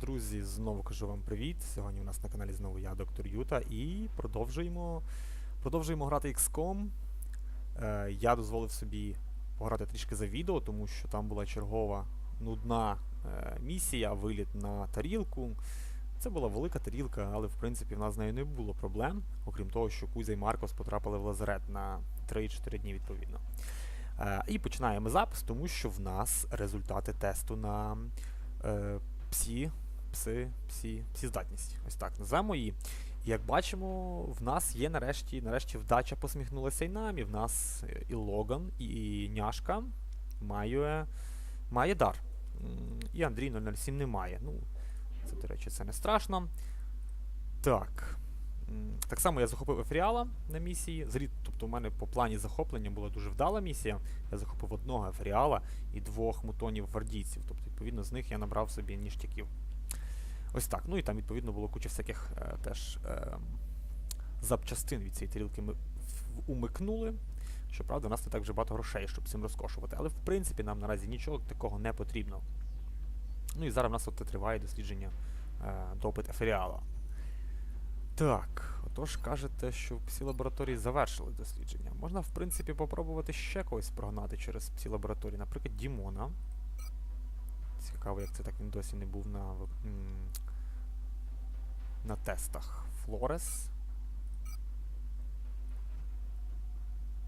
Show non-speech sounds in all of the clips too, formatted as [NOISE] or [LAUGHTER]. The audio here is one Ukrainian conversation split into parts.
Друзі. Знову кажу вам привіт. Сьогодні у нас на каналі знову я, доктор Юта, і продовжуємо, продовжуємо грати XCOM. Е, я дозволив собі пограти трішки за відео, тому що там була чергова нудна е, місія, виліт на тарілку. Це була велика тарілка, але в принципі в нас з нею не було проблем, окрім того, що Кузя і Маркос потрапили в лазарет на 3-4 дні відповідно. Е, і починаємо запис, тому що в нас результати тесту на е, псі, пси, псі, здатність. Ось так називаємо її. І як бачимо, в нас є нарешті, нарешті вдача посміхнулася і нам, і в нас е, і Логан, і Няшка має, має дар. І Андрій 007 не має. Ну, це, до речі, це не страшно. Так. Так само я захопив Ефріала на місії. Зрід, тобто, у мене по плані захоплення була дуже вдала місія. Я захопив одного Ефріала і двох мутонів гвардійців. Тобто, відповідно, з них я набрав собі ніштяків. Ось так. Ну і там, відповідно, було куча всяких е, теж е, запчастин від цієї тарілки ми умикнули. Щоправда, у нас не так вже багато грошей, щоб цим розкошувати. Але в принципі нам наразі нічого такого не потрібно. Ну і зараз в нас от триває дослідження е, допит Еферіала. Так, отож кажете, що всі лабораторії завершили дослідження. Можна, в принципі, попробувати ще когось прогнати через всі лабораторії. Наприклад, Дімона. Цікаво, як це так він досі не був на, на тестах. Флорес.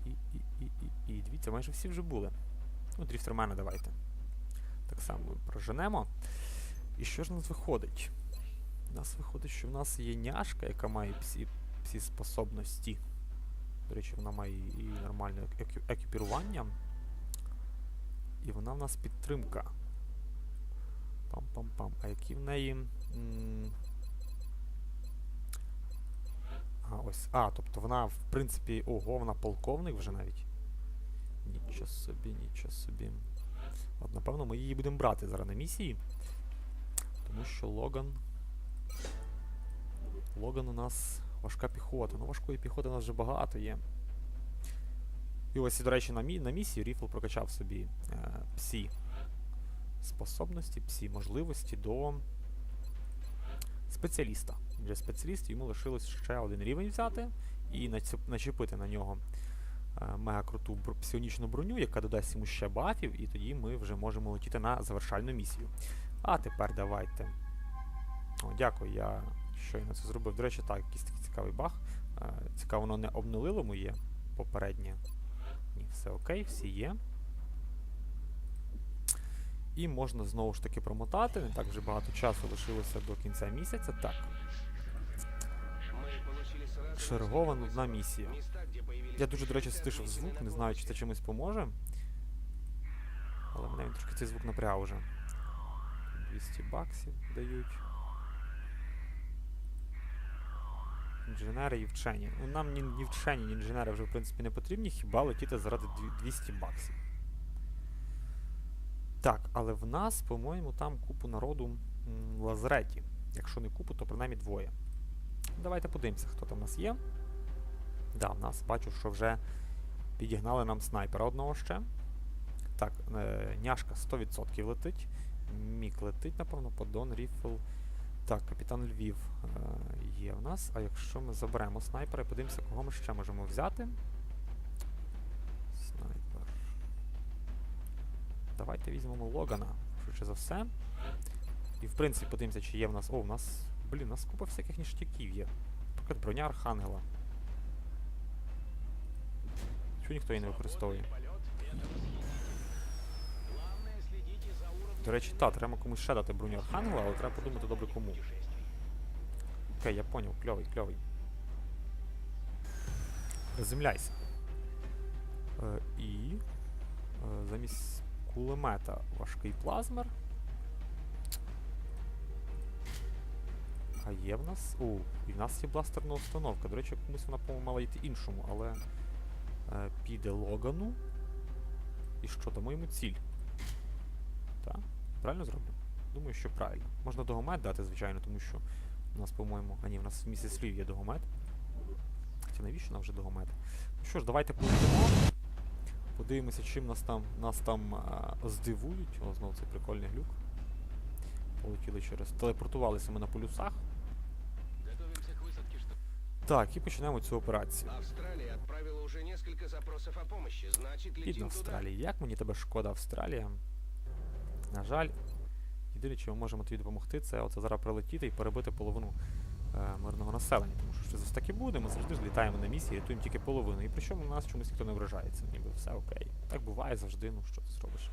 І, і, і, і, і. Дивіться, майже всі вже були. Ну, дріфтермена давайте. Так само проженемо. І що ж у нас виходить? У нас виходить, що в нас є няшка, яка має всі, всі способності. До речі, вона має і нормальне екіпірування. І вона в нас підтримка. Пам-пам-пам. А які в неї. м, А, ось. А, тобто вона, в принципі, ого, вона полковник вже навіть. Нічого собі, нічого собі. От, напевно, ми її будемо брати зараз на місії. Тому що Логан. Логан у нас важка піхота. Ну, важкої піхоти у нас вже багато є. І ось, до речі, на, мі- на місії Ріфл прокачав собі е, псі способності, псі можливості до спеціаліста. Для спеціаліста йому лишилось ще один рівень взяти і начепити на нього е, мега круту псіонічну броню, яка додасть йому ще бафів, і тоді ми вже можемо летіти на завершальну місію. А тепер давайте. О, дякую, я щойно це зробив. До речі, так, якийсь такий цікавий баг. Е, Цікаво, воно не обнулило моє попереднє. Ні, все окей, всі є. І можна знову ж таки промотати. Не так вже багато часу лишилося до кінця місяця. Так, чергова нудна місія. Я дуже, до речі, стишив звук, не знаю, чи це чимось поможе. Але мене він трошки цей звук напряг уже. 200 баксів дають. Інженери і вчені. Ну, нам ні, ні вчені, ні інженери вже в принципі не потрібні, хіба летіти заради 200 баксів. Так, але в нас, по-моєму, там купу народу м, лазереті. Якщо не купу, то принаймні двоє. Давайте подивимося, хто там у нас є. Да, в нас бачу, що вже підігнали нам снайпера одного ще. Так, е, няшка 100% летить. Мік летить, напевно, подон, ріфл. Так, капітан Львів е, є в нас. А якщо ми заберемо снайпера і подивимося, кого ми ще можемо взяти. Снайпер. Давайте візьмемо Логана, швидше за все. І в принципі подивимося, чи є в нас. О, в нас. Блін, у нас купа всяких ніштяків є. Наприклад, броня Архангела. Чого ніхто її не використовує? До речі, так, треба комусь ще дати броню Архангела, але треба подумати добре кому. Окей, я поняв, кльовий, кльовий. Приземляйся. Е, і е, замість кулемета важкий плазмер. А є в нас. О, і в нас є бластерна установка. До речі, комусь вона, по-моєму, мала йти іншому, але е, піде Логану. І що, дамо йому ціль. Так? Правильно зроблю? Думаю, що правильно. Можна догомет дати, звичайно, тому що у нас, по-моєму. А ні, в нас в місяць слів є догомет. Хоча навіщо нам вже догомет? Ну що ж, давайте полетимо. Подивимося, чим нас там нас там а, здивують. О, знову цей прикольний глюк. полетіли через. Телепортувалися ми на полюсах. Так, і почнемо цю операцію. Австралия отправила уже несколько запросов о помощи. Значит, Бідна летим. Австралія. Як мені тебе шкода, Австралія? На жаль, єдине, чим ми можемо тобі допомогти, це оце зараз прилетіти і перебити половину е, мирного населення. Тому що щось таки буде, ми завжди ж літаємо на місії, рятуємо тільки половину. І причому у нас чомусь ніхто не вражається, ніби все окей. Так буває завжди, ну що ти зробиш.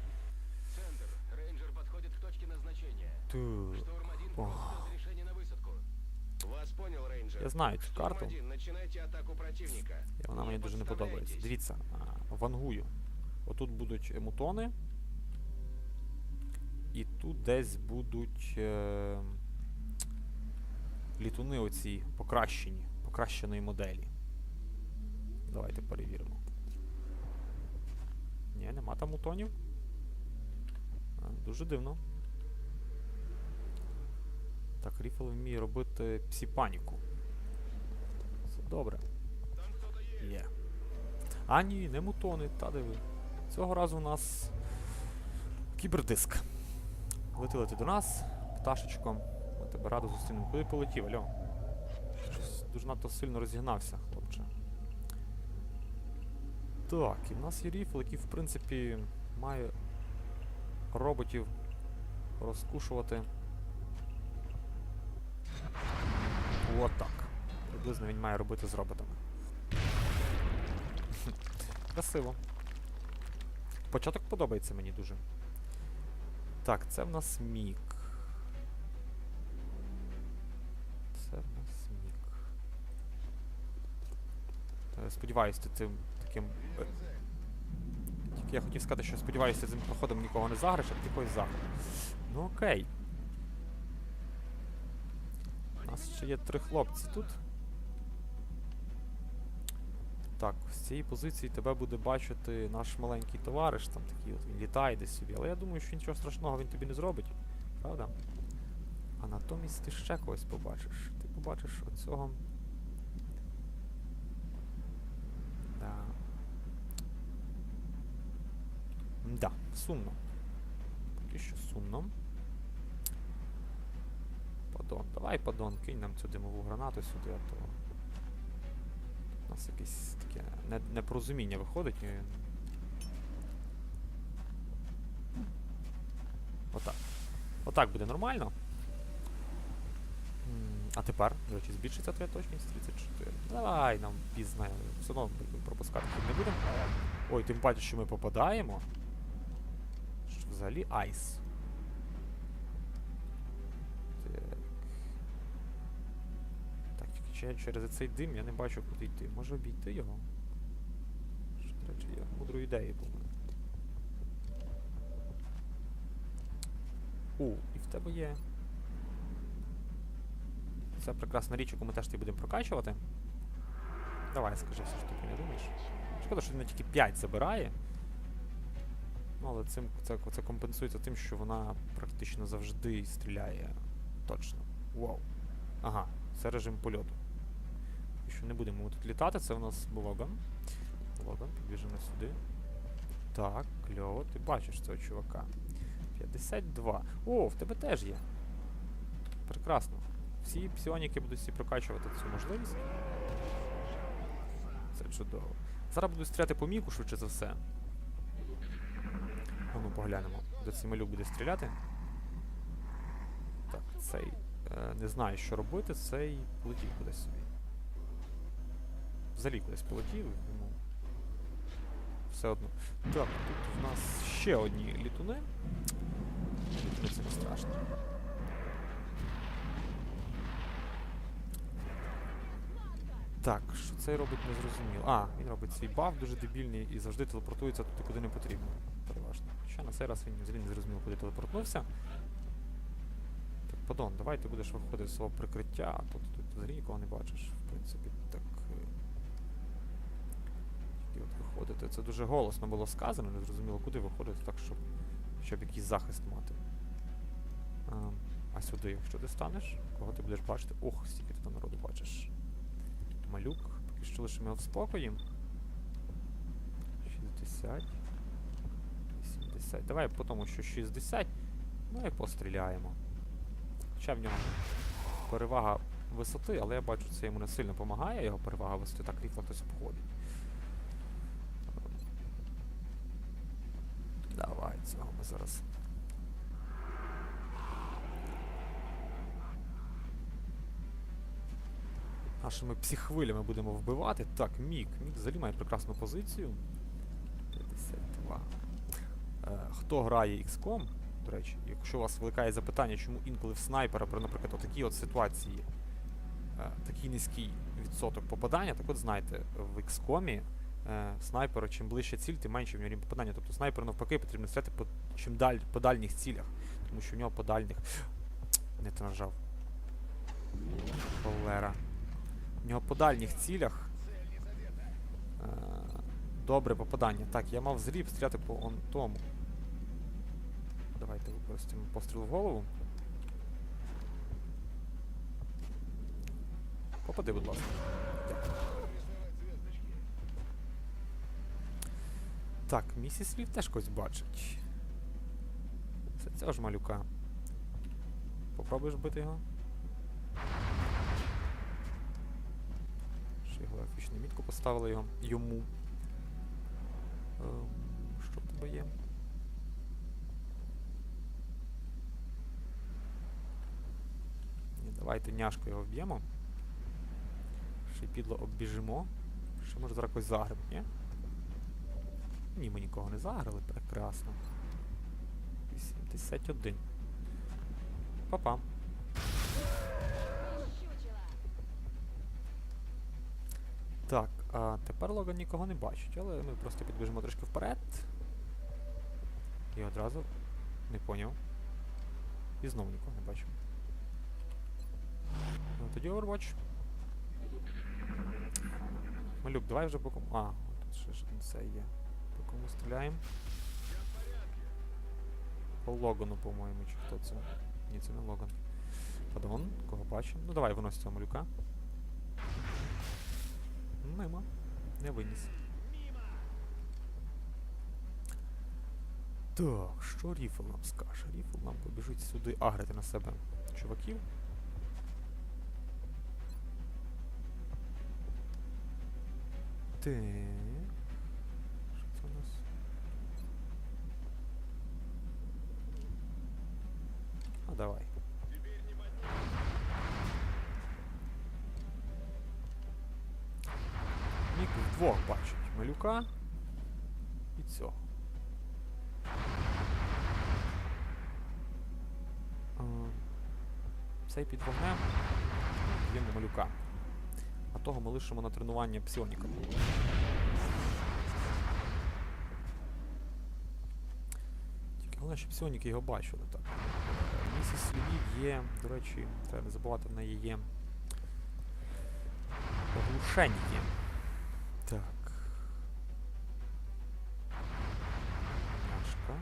Центр. Рейнджер подходит к точке назначения. Ту. Шторм 1 Ох. просит разрешения на высадку. Вас понял, рейнджер. Я знаю цю карту, і вона мені дуже не подобається. Дивіться, вангую. Отут будуть е, мутони. І тут десь будуть е, літуни оці покращені, покращеної моделі. Давайте перевіримо. Ні, нема там мутонів. Дуже дивно. Так, Ріфл вміє робити псі-паніку. Це добре. Є. А ні, не мутони, та диви. Цього разу у нас кібердиск. Летіли ти до нас, пташечко. Ми тебе радо зустрінемо. Куди полетів, альо? Щось дуже надто сильно розігнався, хлопче. Так, і в нас є ріфл, який, в принципі, має роботів розкушувати. От так. Приблизно він має робити з роботами. [LAUGHS] Красиво. Початок подобається мені дуже. Так, це в нас мік. Це в нас мік. Е, Сподіваюсь, ти цим таким. е, Тільки я хотів сказати, що сподіваюся, цим проходом нікого не загриш, а ти когось загриш. Ну окей. Нас ще є три хлопці тут. Так, з цієї позиції тебе буде бачити наш маленький товариш, там такий от він літає десь собі. Але я думаю, що нічого страшного він тобі не зробить. Правда? А натомість ти ще когось побачиш. Ти побачиш оцього. Да. Да, сумно. Поки що сумно. Падон. Давай, падон, кинь нам цю димову гранату сюди, а то. У нас якесь таке непорозуміння виходить. Отак. Отак буде нормально. А тепер, до речі, збільшиться твоя точність 34. Давай нам пізно. Все одно пропускати тут не будемо. Ой, тим паче, що ми попадаємо. Що взагалі айс. Чи- через цей дим я не бачу, куди йти. Може обійти його? Що, до речі, я мудру ідею був. У, і в тебе є. Це прекрасна річ, яку ми теж тобі будемо прокачувати. Давай, скажи все, що ти не думаєш. Шкода, що він тільки 5 забирає. Ну, але цим це, це компенсується тим, що вона практично завжди стріляє точно. Вау. Ага, це режим польоту. Що не будемо ми тут літати, це у нас Логан. Логан, підбіжимо сюди. Так, кльово, ти бачиш цього чувака. 52. О, в тебе теж є. Прекрасно. Всі псіоніки будуть всі прокачувати цю можливість. Це чудово. Зараз буду стріляти по міку, швидше за все. А ну поглянемо, де цей малюк буде стріляти. Так, цей. Е, не знаю, що робити, цей полетів кудись собі. Взагалі кудись полетів, йому. Все одно. Так, тут в нас ще одні літуни. Це не страшно. Так, що цей робить не зрозуміло. А, він робить свій баф дуже дебільний і завжди телепортується туди, куди не потрібно. Переважно. Хоча на цей раз він взагалі не зрозумів, куди телепортнувся. Так, падон, давай ти будеш виходити з свого прикриття, а тут, тут взагалі нікого не бачиш, в принципі. Так. Е, от виходити. Це дуже голосно було сказано, не зрозуміло, куди виходити, так, щоб, щоб якийсь захист мати. А, а сюди, якщо ти станеш, кого ти будеш бачити? Ох, стільки ти там народу бачиш. Малюк, поки що лишимо його в спокої. 60. 80. Давай по тому, що 60. Ну і постріляємо. Хоча в нього перевага висоти, але я бачу, це йому не сильно допомагає, його перевага висоти, так ріфла хтось обходить. Цього ми зараз. Нашими психвилями будемо вбивати. Так, Мік. Мік взагалі має прекрасну позицію. 52. Е, хто грає XCOM, до речі, якщо у вас виникає запитання, чому інколи в снайпера, при, наприклад, у от ситуації е, такий низький відсоток попадання, так от знайте, в XCOM снайперу чим ближче ціль, тим менше в нього рівень попадання. Тобто снайперу навпаки потрібно стріляти по, чим даль, по дальніх цілях, тому що в нього по дальніх. Не то нажав. Холера. У нього по дальніх цілях. Е, добре попадання. Так, я мав зріб стріляти по он тому. Давайте використаємо постріл в голову. Попади, будь ласка. Дякую. Так, місіс Лів теж когось бачить. Це цього ж малюка. Попробуєш бити його? Ще його ефічну мітку поставили його йому. Ем, що в тебе є? Ні, давайте няшко його вб'ємо. Ще підло оббіжимо. Ще може зараз когось загреб, ні? Ні, ми нікого не заграли, прекрасно. 81. Па-па. Так, а тепер Логан нікого не бачить, але ми просто підбіжимо трошки вперед. І одразу не поняв. І знову нікого не бачу. Ну, тоді Overwatch. Малюк, давай вже по. А, тут ще ж це є. Кому стріляємо? По Логану, по-моєму, чи хто це? Ні, це не Логан. Падон, кого бачимо? Ну давай винось цього малюка. Мимо. Не виніс. Так, що Ріфл нам скаже? Ріфл нам побіжить сюди агрити на себе чуваків. Так. Що це у нас? А давай. Мік вдвох бачить малюка і цього. Цей під вогнем б'ємо малюка. А того ми лишимо на тренування псіоніка. Тільки головне, щоб псіоніки його бачили так. Е, Місіс є, до речі, треба не забувати, в неї є. Так. Няшка.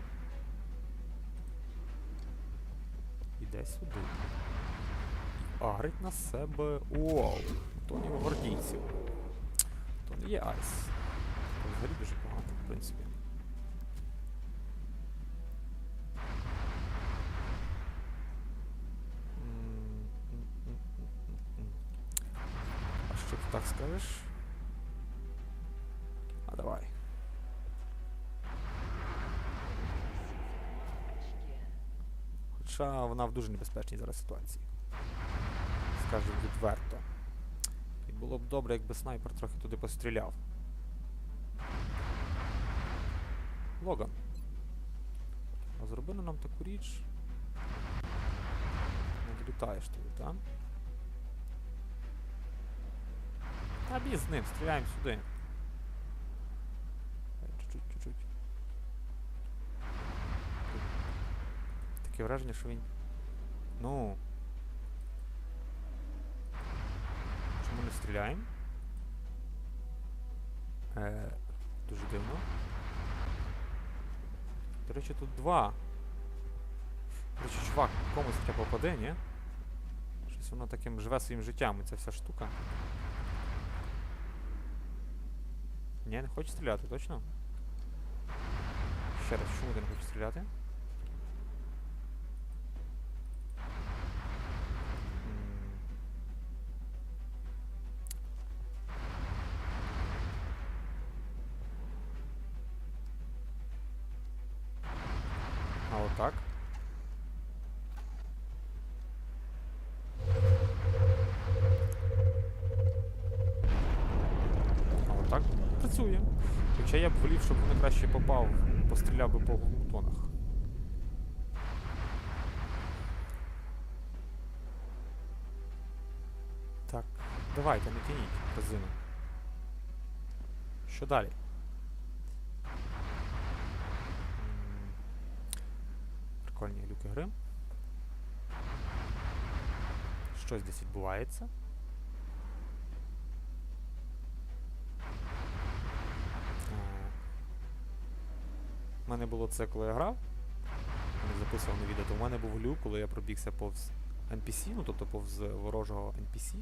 Іде сюди. І агрить на себе. Оу! То не гвардійців. То не є айс. Взагалі дуже погано, в принципі. Так скажеш? А давай. Хоча вона в дуже небезпечній зараз ситуації. Скажу відверто. І було б добре, якби снайпер трохи туди постріляв. Логан. А зроби на нам таку річ. Не долітаєш туди, так? Та бій з ним, стріляємо сюди. Чуть-чуть, чуть-чуть. Таке враження, що він. Ну. Чому не стріляємо? Е, дуже дивно. До речі, тут два. До речі, чувак, комусь таке попаде, ні? Щось воно таким живе своїм життям, і ця вся штука. Ні, не хоче стріляти, точно? Ще раз, чому ти не хочеш стріляти? Працює. Хоча я б волів, щоб вони краще попав, постріляв би по гумтонах. Так, давайте, не тяніть резину. Що далі? Прикольні глюки гри. Щось десь відбувається. Мене було це, коли я грав. Не записував на відео, то в мене був глюк, коли я пробігся повз NPC, ну тобто повз ворожого NPC.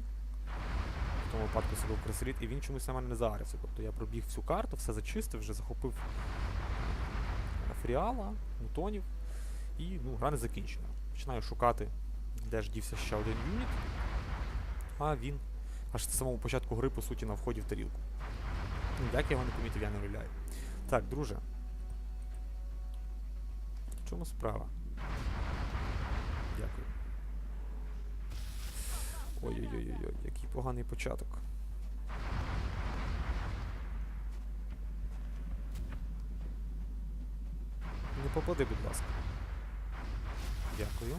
В тому випадку це був кресріт, і він чомусь на мене не загрився. Тобто я пробіг всю карту, все зачистив, вже захопив е, фріала, мутонів, і ну, гра не закінчена. Починаю шукати, де ж дівся ще один юніт, а він аж з самого початку гри, по суті, на вході в тарілку. Як я його не помітив, я не уявляю. Так, друже. Чому справа? Дякую. Ой-ой-ой, який поганий початок. Не попади, будь ласка. Дякую.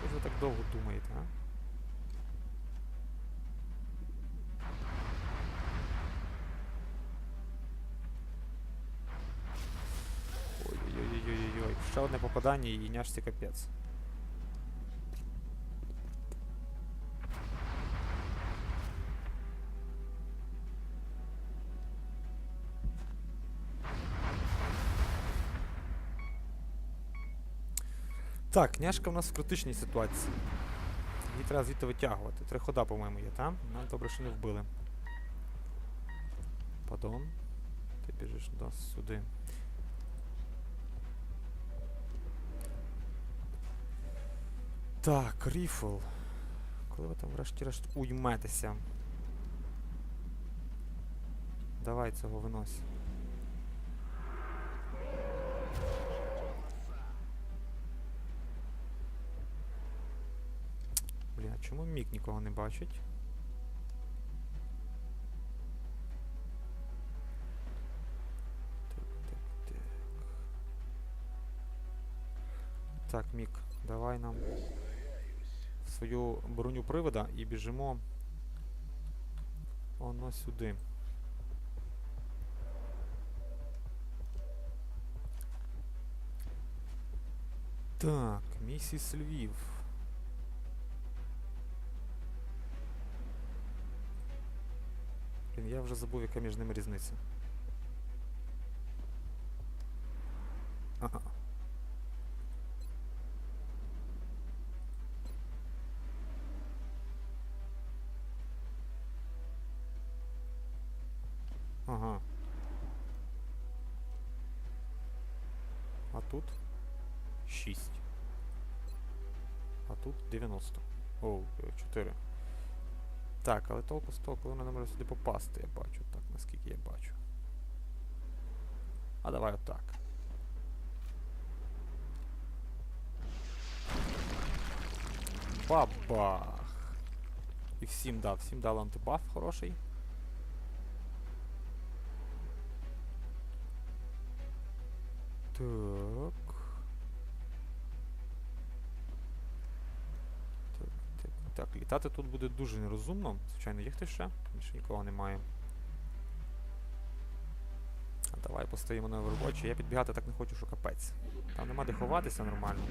Що ви так довго думаєте, а? Одне попадання і няшці капець. Так, княжка в нас в критичній ситуації. Її треба звідти витягувати. Три хода, по-моєму, є, там? Нам добре, що не вбили. Падон. Ти біжиш до сюди. Так, ріфл. Коли ви там врешті-решт уйметеся? Давай цього винось. А чому мік нікого не бачить? Так, так, так. Так, Мік, давай нам свою броню привода і біжимо воно сюди. Так, місіс Львів. Я вже забув, яка між ними різниця. Ага. 90. Оу, 4. Так, але толку з коли вона не може сюди попасти, я бачу, так, наскільки я бачу. А давай отак. Бабах! І всім дав, всім дали антибаф хороший. Так, так. Літати тут буде дуже нерозумно. Звичайно, є хтось ще? Більше нікого немає. Давай постоїмо на Overwatch. Я підбігати так не хочу, що капець. Там нема де ховатися нормально.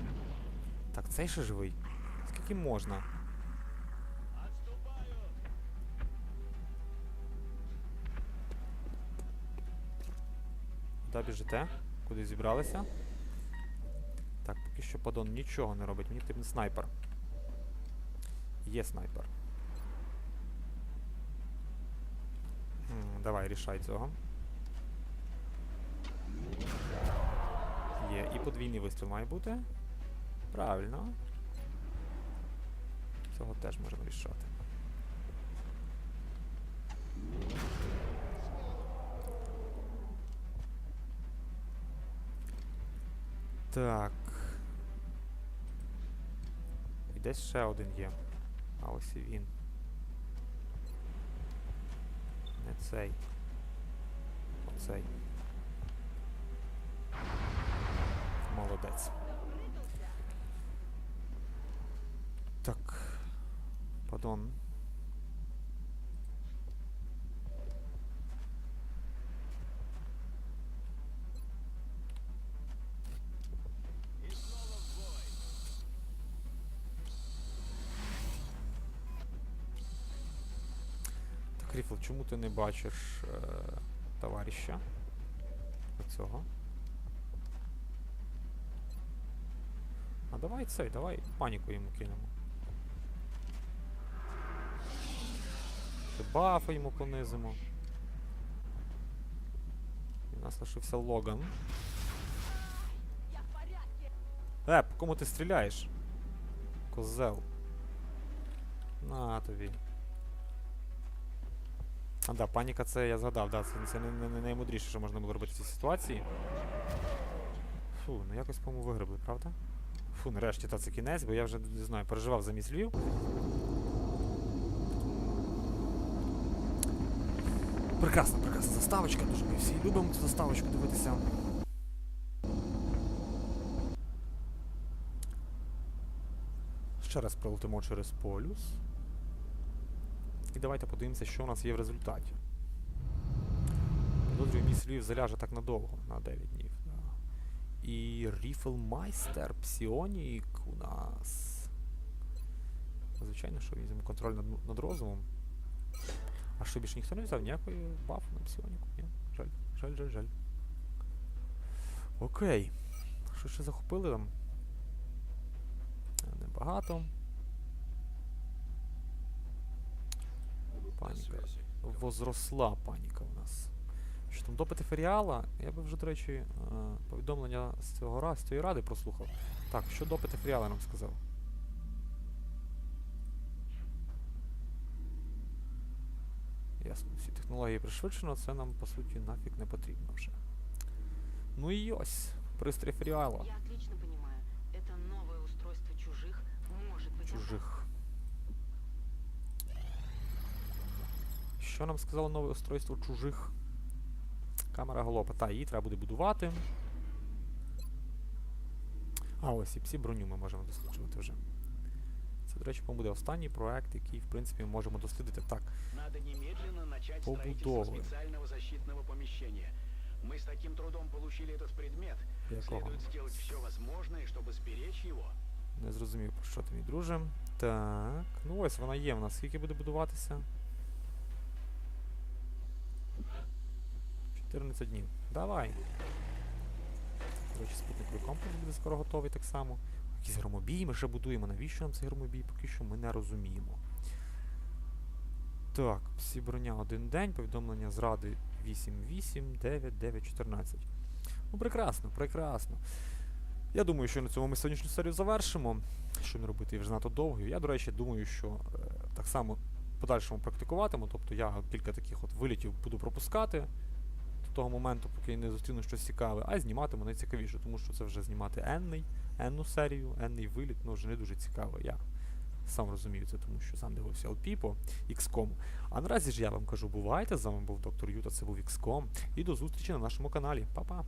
Так, цей ще живий. Скільки можна? Куди біжите? Куди зібралися? Так, поки що падон нічого не робить. Мені потрібен снайпер. Є снайпер. Давай, рішай цього. Є. І подвійний вистріл має бути. Правильно. Цього теж можемо рішати. Так. І десь ще один є. А ось і він. Не цей. Оцей. Молодець. Так. Падон. Так, Ріфл, чому ти не бачиш е, товариша? Оцього. А давай цей, давай паніку йому кинемо. Ще бафа йому понизимо. І у нас лишився Логан. Е, по кому ти стріляєш? Козел. На тобі. А, да, паніка це я згадав, да, це, це не, не, не наймудріше, що можна було робити в цій ситуації. Фу, ну якось, по-моєму, вигребли, правда? Фу, нарешті та це кінець, бо я вже не знаю, переживав за міс Львів. Прекрасна, прекрасна заставочка, дуже ми всі любимо цю заставочку дивитися. Ще раз пролетимо через полюс. Давайте подивимося, що у нас є в результаті. Підозрюю, мій слів заляже так надовго, на 9 днів. І Ріфлмайстер Псіонік у нас. Звичайно, що візьмемо контроль над, над розумом. А що більше ніхто не взяв? Ніякої бафу на псіоніку? Ні? Жаль, жаль, жаль, жаль. Окей. Що ще захопили там? Е, Небагато. Паніка. Возросла паніка у нас. Що там допити феріала? Я би вже, до речі, е, повідомлення з цього ра- з цієї ради прослухав. Так, що допити феріала нам сказав? Ясно, всі технології пришвидшено, це нам по суті нафіг не потрібно вже. Ну і ось, пристрій феріала. Я отлично понимаю, это новое устройство чужих может быть Чужих. Що нам сказало нове устройство чужих? Камера голопа. Та, її треба буде будувати. А, ось і псі броню ми можемо досліджувати вже. Це, до речі, по-моєму, буде останній проект, який, в принципі, ми можемо дослідити. Так, Надо немедленно начать строительство Побудовываем. специального защитного помещения. Мы с таким трудом получили этот предмет. якого? Следует сделать все возможное, чтобы сберечь его. Не зрозумів, про що ти, мій друже. Так, ну ось вона є в нас. Скільки буде будуватися? 14 днів. Давай. Речі, спутниковий комплекс буде скоро готовий так само. Якийсь громобій ми ще будуємо. Навіщо нам цей громобій? Поки що ми не розуміємо. Так, всі броня один день, повідомлення зради 8-8, 9, 9, 14. Ну, прекрасно, прекрасно. Я думаю, що на цьому ми сьогоднішню серію завершимо. Що не робити, вже занадто довгою. Я, до речі, думаю, що е, так само в подальшому практикуватиму. Тобто я кілька таких от вилітів буду пропускати того моменту, поки я не зустріну щось цікаве, а зніматиму найцікавіше, тому що це вже знімати енний, енну серію, енний виліт, ну вже не дуже цікаво. Я сам розумію це, тому що сам дивився LP по XCOM. А наразі ж я вам кажу, бувайте. З вами був доктор Юта, це був XCOM. І до зустрічі на нашому каналі. Па-па!